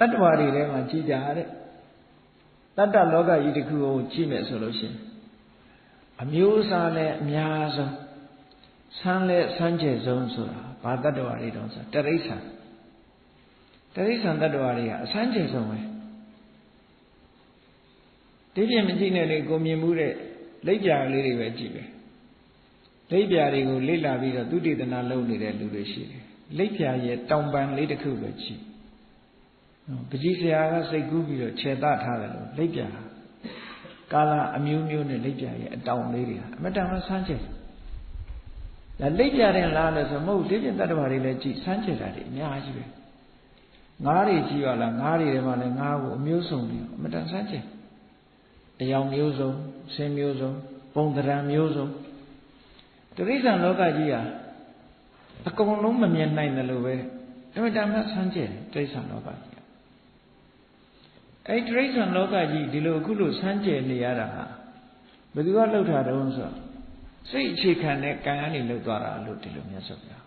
တတ္တဝါတွေထဲမှာကြည်ကြတဲ့တတ္တလောကကြီးတစ်ခုကိုကြည့်မယ်ဆိုလို့ရှိရင်အမျိုးအစားနဲ့အများဆုံးဆန်းလဲဆန်းကျယ်ဆုံးဆိုတာဘာတတ္တဝါတွေတုံးဆိုတရိစ္ဆာန်တရိစ္ဆာန်တတ္တဝါတွေကအဆန်းကျယ်ဆုံးပဲဒီပြင်မကြည့်နဲ့လေကိုမြင်မှုတဲ့လက်ပြလေးတွေပဲကြည့်ပဲလက်ပြတွေကိုလေ့လာပြီးတော့သူတည်တနာလုပ်နေတဲ့လူတွေရှိတယ်လက်ပြရဲ့တောင်ပံလေးတစ်ခုပဲကြည့် ပကြီးဆရာကစိတ်ကူးပြီးတော့ခြေသထားတယ်လို့လက်ပြကာလအမျိုးမျိုးနဲ့လက်ပြရဲ့အတောင်လေးတွေဟာအမတန်မှဆန်းကျယ်ဒါလက်ပြတဲ့လားလို့ဆိုမဟုတ်ဒီပြင်တတ္တဝါတွေလည်းကြည့်ဆန်းကျယ်တာတွေအများကြီးပဲငားတွေကြည့်ရလားငားတွေထဲမှာလည်းငားကိုအမျိုးစုံပြီးအမတန်ဆန်းကျယ်အယောင်မျိုးစုံဆင်းမျိုးစုံပုံသဏ္ဍာန်မျိုးစုံတိရစ္ဆာန်လောကကြီးဟာအကုန်လုံးမမြင်နိုင်တယ်လို့ပဲအမတန်မှဆန်းကျယ်တိရစ္ဆာန်လောကကြီး အဲ့တိရစ္ဆာန်လောကကြီးဒီလိုအခုလိုဆန်းကျယ်နေရတာဟာဘယ်သူကလှုပ်ထားတုံးဆိုစိတ်အခြေခံတဲ့ကံကနေလှုပ်သွားတာလို့ဒီလိုမြတ်စွာဘုရား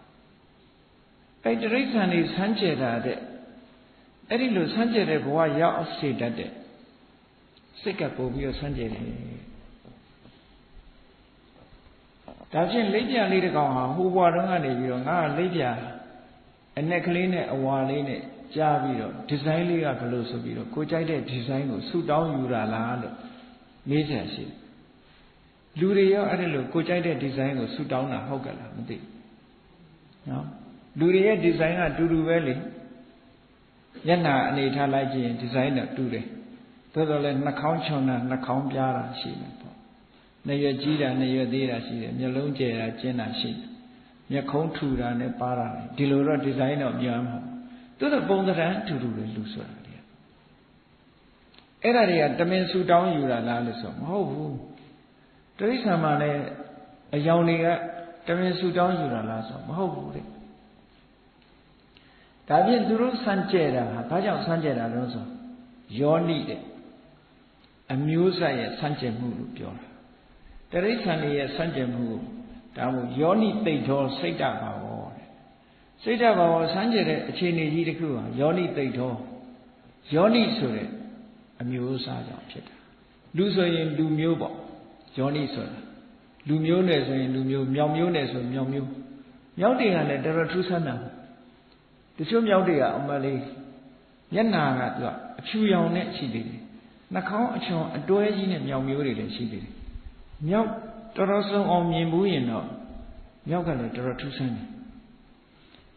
အဲ့တိရစ္ဆာန်တွေဆန်းကျယ်တာတဲ့အဲ့ဒီလိုဆန်းကျယ်တဲ့ဘဝရောက်အောင်စေတတ်တဲ့စိတ်ကပို့ပြီးတော့ဆန်းကျယ်တယ်ဒါဖြင့်လက်ပြလေးတစ်ကောင်ဟာဟိုဘွားတုန်းကနေပြီးတော့ငါကလက်ပြအနက်ကလေးနဲ့အဝါလေးနဲ့ ကြားပြီးတော့ဒီဇိုင်းလေးကဘယ်လိုဆိုပြီးတော့ကိုကြိုက်တဲ့ဒီဇိုင်းကိုဆူတောင်းယူတာလားလို့မေးကြရှိတယ်လူတွေရောအဲ့ဒါလို့ကိုကြိုက်တဲ့ဒီဇိုင်းကိုဆူတောင်းတာဟုတ်ကလားမသိနော်လူတွေရဲ့ဒီဇိုင်းကတူတူပဲလေမျက်နှာအနေထားလိုက်ကြည့်ရင်ဒီဇိုင်းတော့တူတယ်သို့တော်လည်းနှာခေါင်းချွန်တာနှာခေါင်းပြားတာရှိတယ်ပေါ့နေရွကြီးတာနေရွသေးတာရှိတယ်မျက်လုံးကျယ်တာကျင်းတာရှိတယ်မျက်ခုံးထူတာနဲ့ပါတာဒီလိုတော့ဒီဇိုင်းတော့ပြောမှာ သို့တော့ပုံသဏ္ဍာန်တူတူလေးလူဆိုတာတွေအဲ့ဒါတွေကတမင်ဆူတောင်းယူတာလားလို့ဆိုမဟုတ်ဘူးတိရစ္ဆာန်မှလည်းအယောင်တွေကတမင်ဆူတောင်းယူတာလားဆိုမဟုတ်ဘူးတဲ့ဒါဖြင့်သူတို့စမ်းကြဲတာဟာဘာကြောင့်စမ်းကြဲတာလဲဆိုယောနိတဲ့အမျိုးဆက်ရဲ့စမ်းကြဲမှုလို့ပြောတာတရိစ္ဆာန်ရဲ့စမ်းကြဲမှုဒါမို့ယောနိတိတ်တော်စိတ်တဘာဝတဲ့ စိတ်တဘာဝစမ်းကြဲတဲ့အခြေအနေကြီးတစ်ခုဟာယောနိတိတ်တော်ယောနိဆိုတဲ့အမျိုးအစားကြောင့်ဖြစ်တာလူဆိုရင်လူမျိုးပေါ့ယောနိဆိုတာလူမျိုးနဲ့ဆိုရင်လူမျိုးမြောင်မျိုးနဲ့ဆိုမြောင်မျိုးမြောက်တွေကလည်းတော်တော်ထူးဆန်းတာတချို့မြောက်တွေကအမလေးမျက်နာကသူကအဖြူရောင်နဲ့ရှိသေးတယ်နှာခေါင်းအချွန်အတွဲကြီးနဲ့မြောင်မျိုးတွေလည်းရှိသေးတယ်မြောက်တော်တော်ဆုံးအောင်မြင်ဘူးရင်တော့မြောက်ကလည်းတော်တော်ထူးဆန်းတယ်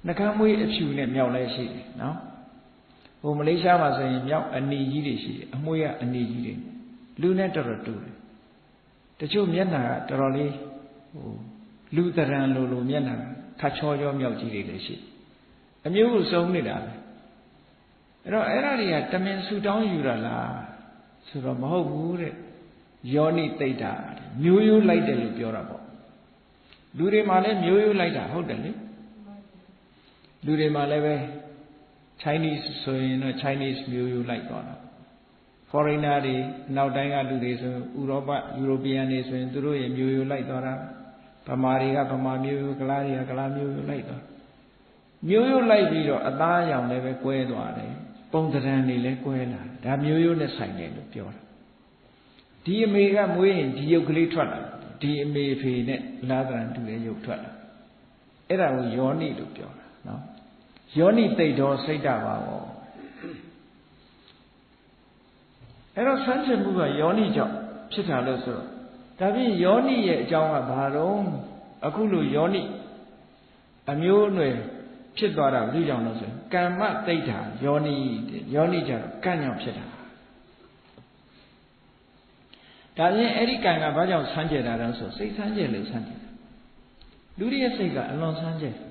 နှာခမ်းမွေးအဖြူနဲ့မြောက်လည်းရှိတယ်နော်ဟိုမလေးရှားမှာဆိုရင်မြောက်အနီကြီးတွေရှိတယ်အမွှေးကအနီကြီးတွေလူနဲ့တော်တော်တူတယ်တချို့မျက်နှာကတော်တော်လေးဟိုလူတရံလိုလိုမျက်နှာခါချောချောမြောက်ကြီးတွေလည်းရှိအမျိုးကိုစုံနေတာပဲအဲ့တော့အဲ့ဒါတွေကတမင်ဆူတောင်းယူတာလားဆိုတော့မဟုတ်ဘူးတဲ့ယောနိတိတ်တာမျိုးရိုးလိုက်တယ်လို့ပြောတာပေါ့လူတွေမှာလည်းမျိုးရိုးလိုက်တာဟုတ်တယ်လေ လူတွေမှာလည်းပဲ Chinese ဆိုရင်တော့ Chinese မျိုးရိုးလိုက်သွားတာ foreigner တွေနောက်တိုင်းကလူတွေဆိုဥရောပ European တွေဆိုရင်သူတို့ရဲ့မျိုးရိုးလိုက်သွားတာဗမာတွေကဗမာမျိုးရိုးကလားတွေကကလားမျိုးရိုးလိုက်သွားမျိုးရိုးလိုက်ပြီးတော့အသားအရောင်လည်းပဲကွဲသွားတယ်ပုံသဏ္ဍာန်တွေလည်းကွဲလာဒါမျိုးရိုးနဲ့ဆိုင်တယ်လို့ပြောတာဒီအမေကမွေးရင်ဒီရုပ်ကလေးထွက်လာဒီအမေဖေနဲ့လာသရံတူတဲ့ရုပ်ထွက်လာအဲ့ဒါကိုယောနိလို့ပြောတာနော် ယောနိတိတ်တော်စိတ်တပါဘောအဲ့တော့ဆန်းကျင်မှုကယောနိကြောင့်ဖြစ်တာလို့ဆိုတော့ဒါဖြင့်ယောနိရဲ့အကြောင်းကဘာတော့အခုလိုယောနိအမျိုးအနွယ်ဖြစ်သွားတာလူကြောင့်လို့ဆိုရင်ကမ္မတိတ်တာယောနိယောနိကြတော့ကံ့ကြောင့်ဖြစ်တာဒါပြင်အဲ့ဒီကံကဘာကြောင့်ဆန်းကျင်တာလဲဆိုစိတ်ဆန်းကျင်လို့ဆန်းကျင်လူရဲ့စိတ်ကအလွန်ဆန်းကျင်တယ်